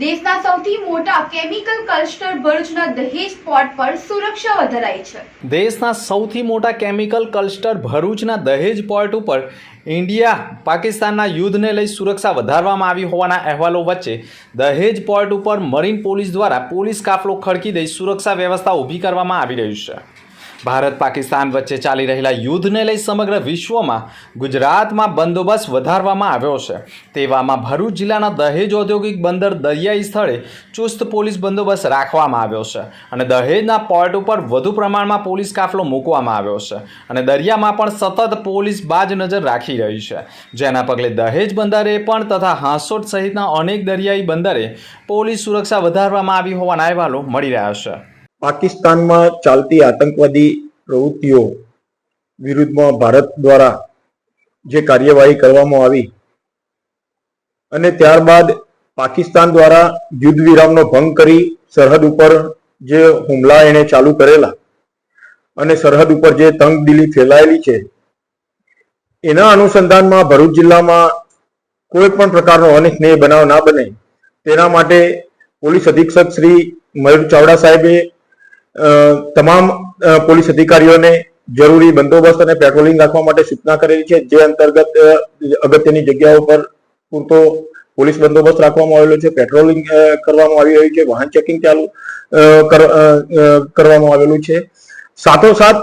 દેશના સૌથી મોટા કેમિકલ ક્લસ્ટર ભરૂચના દહેજ પોર્ટ પર સુરક્ષા વધારાઈ છે. દેશના સૌથી મોટા કેમિકલ ક્લસ્ટર ભરૂચના દહેજ પોર્ટ ઉપર ઇન્ડિયા પાકિસ્તાનના યુદ્ધને લઈ સુરક્ષા વધારવામાં આવી હોવાના અહેવાલો વચ્ચે દહેજ પોર્ટ ઉપર મરીન પોલીસ દ્વારા પોલીસ કાફલો ખડકી દઈ સુરક્ષા વ્યવસ્થા ઊભી કરવામાં આવી રહ્યું છે. ભારત પાકિસ્તાન વચ્ચે ચાલી રહેલા યુદ્ધને લઈ સમગ્ર વિશ્વમાં ગુજરાતમાં બંદોબસ્ત વધારવામાં આવ્યો છે. તેવામાં ભરૂચ જિલ્લાના દહેજ ઔદ્યોગિક બંદર દરિયાઈ સ્થળે ચુસ્ત પોલીસ બંદોબસ્ત રાખવામાં આવ્યો છે અને દહેજના પોર્ટ ઉપર વધુ પ્રમાણમાં પોલીસ કાફલો મૂકવામાં આવ્યો છે અને દરિયામાં પણ સતત પોલીસ બાજ નજર રાખી રહી છે. જેના પગલે દહેજ બંદરે પણ તથા હાંસોટ સહિતના અનેક દરિયાઈ બંદરે પોલીસ સુરક્ષા વધારવામાં આવી હોવાના અહેવાલો મળી રહ્યા છે. પાકિસ્તાનમાં ચાલતી આતંકવાદી પ્રવૃત્તિઓ વિરુદ્ધમાં ભારત દ્વારા જે કાર્યવાહી કરવામાં આવી અને ત્યારબાદ પાકિસ્તાન દ્વારા યુદ્ધ વિરામનો ભંગ કરી સરહદ ઉપર જે હુમલા એણે ચાલુ કરેલા અને સરહદ ઉપર જે તંગદિલી ફેલાયેલી છે, એના અનુસંધાનમાં ભરૂચ જિલ્લામાં કોઈ પણ પ્રકારનો અનિચ્છનીય બનાવ ના બને તેના માટે પોલીસ અધિક્ષક શ્રી મયુર ચાવડા સાહેબે તમામ પોલીસ અધિકારીઓને જરૂરી બંદોબસ્ત અને પેટ્રોલિંગ રાખવા માટે સૂચના કરેલી છે, જે અંતર્ગત અગત્યની જગ્યાઓ પર પૂરતો પોલીસ બંદોબસ્ત રાખવામાં આવેલો છે પેટ્રોલિંગ કરવામાં આવી રહ્યું છે, વાહન ચેકિંગ ચાલુ કરવામાં આવેલું છે. સાથોસાથ,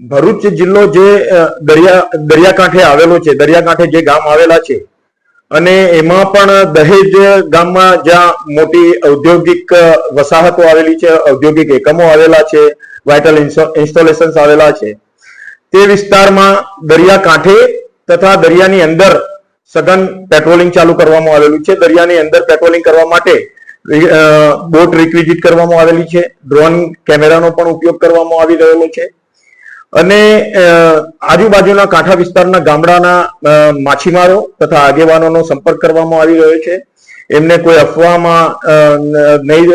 ભરૂચ જિલ્લો જે દરિયા, દરિયાકાંઠે આવેલો છે, દરિયાકાંઠે જે ગામ આવેલા છે અને એમાં પણ દહેજ ગામમાં જ્યાં મોટી ઔદ્યોગિક વસાહતો આવેલી છે, ઔદ્યોગિક એકમો આવેલા છે વાઇટલ ઇન્સ્ટોલેશન્સ આવેલા છે, તે વિસ્તારમાં દરિયા કાંઠે તથા દરિયાની અંદર સઘન પેટ્રોલિંગ ચાલુ કરવામાં આવેલું છે. દરિયાની અંદર પેટ્રોલિંગ કરવા માટે બોટ રિક્વિઝિટ કરવામાં આવેલી છે. ડ્રોન કેમેરાનો પણ ઉપયોગ કરવામાં આવી રહેલો છે. અને આજુબાજુના કાંઠા વિસ્તારના ગામડાના માછીમારો તથા આગેવાનોનો સંપર્ક કરવામાં આવી રહ્યો છે. એમને કોઈ અફવામાં નહીં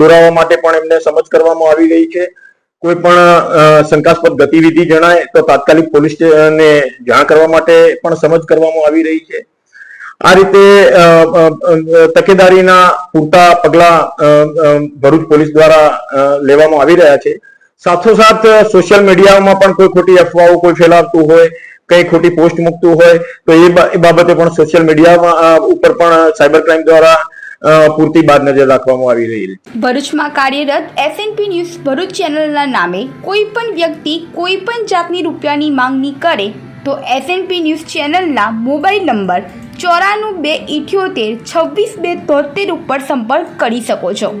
દોરાવા માટે પણ એમને સમજ કરવામાં આવી રહી છે. કોઈ પણ શંકાસ્પદ ગતિવિધિ જણાય તો તાત્કાલિક પોલીસ ને જાણ કરવા માટે પણ સમજ કરવામાં આવી રહી છે. આ રીતે તકેદારીના પૂરતા પગલા ભરૂચ પોલીસ દ્વારા લેવામાં આવી રહ્યા છે. સાથોસાથ સોશિયલ મીડિયામાં પણ કોઈ ખોટી અફવાઓ, કોઈ ફેલાવતું હોય, કઈ ખોટી પોસ્ટ મૂકતું હોય, તો એ બાબતે પણ સોશિયલ મીડિયામાં ઉપર પણ સાયબર ક્રાઇમ દ્વારા પૂરતી બાદ નજર રાખવામાં આવી રહી છે. ભરૂચમાં કાર્યરત એસએનપી ન્યૂઝ ભરૂચ ચેનલના નામે કોઈ પણ વ્યક્તિ કોઈ પણ જાતની રૂપિયાની માંગણી કરે, તો એસએનપી ન્યૂઝ ચેનલના મોબાઈલ નંબર ચોરાણું બે ઇઠ્યોતેર છવ્વીસ બે તોતેર ઉપર સંપર્ક કરી શકો છો.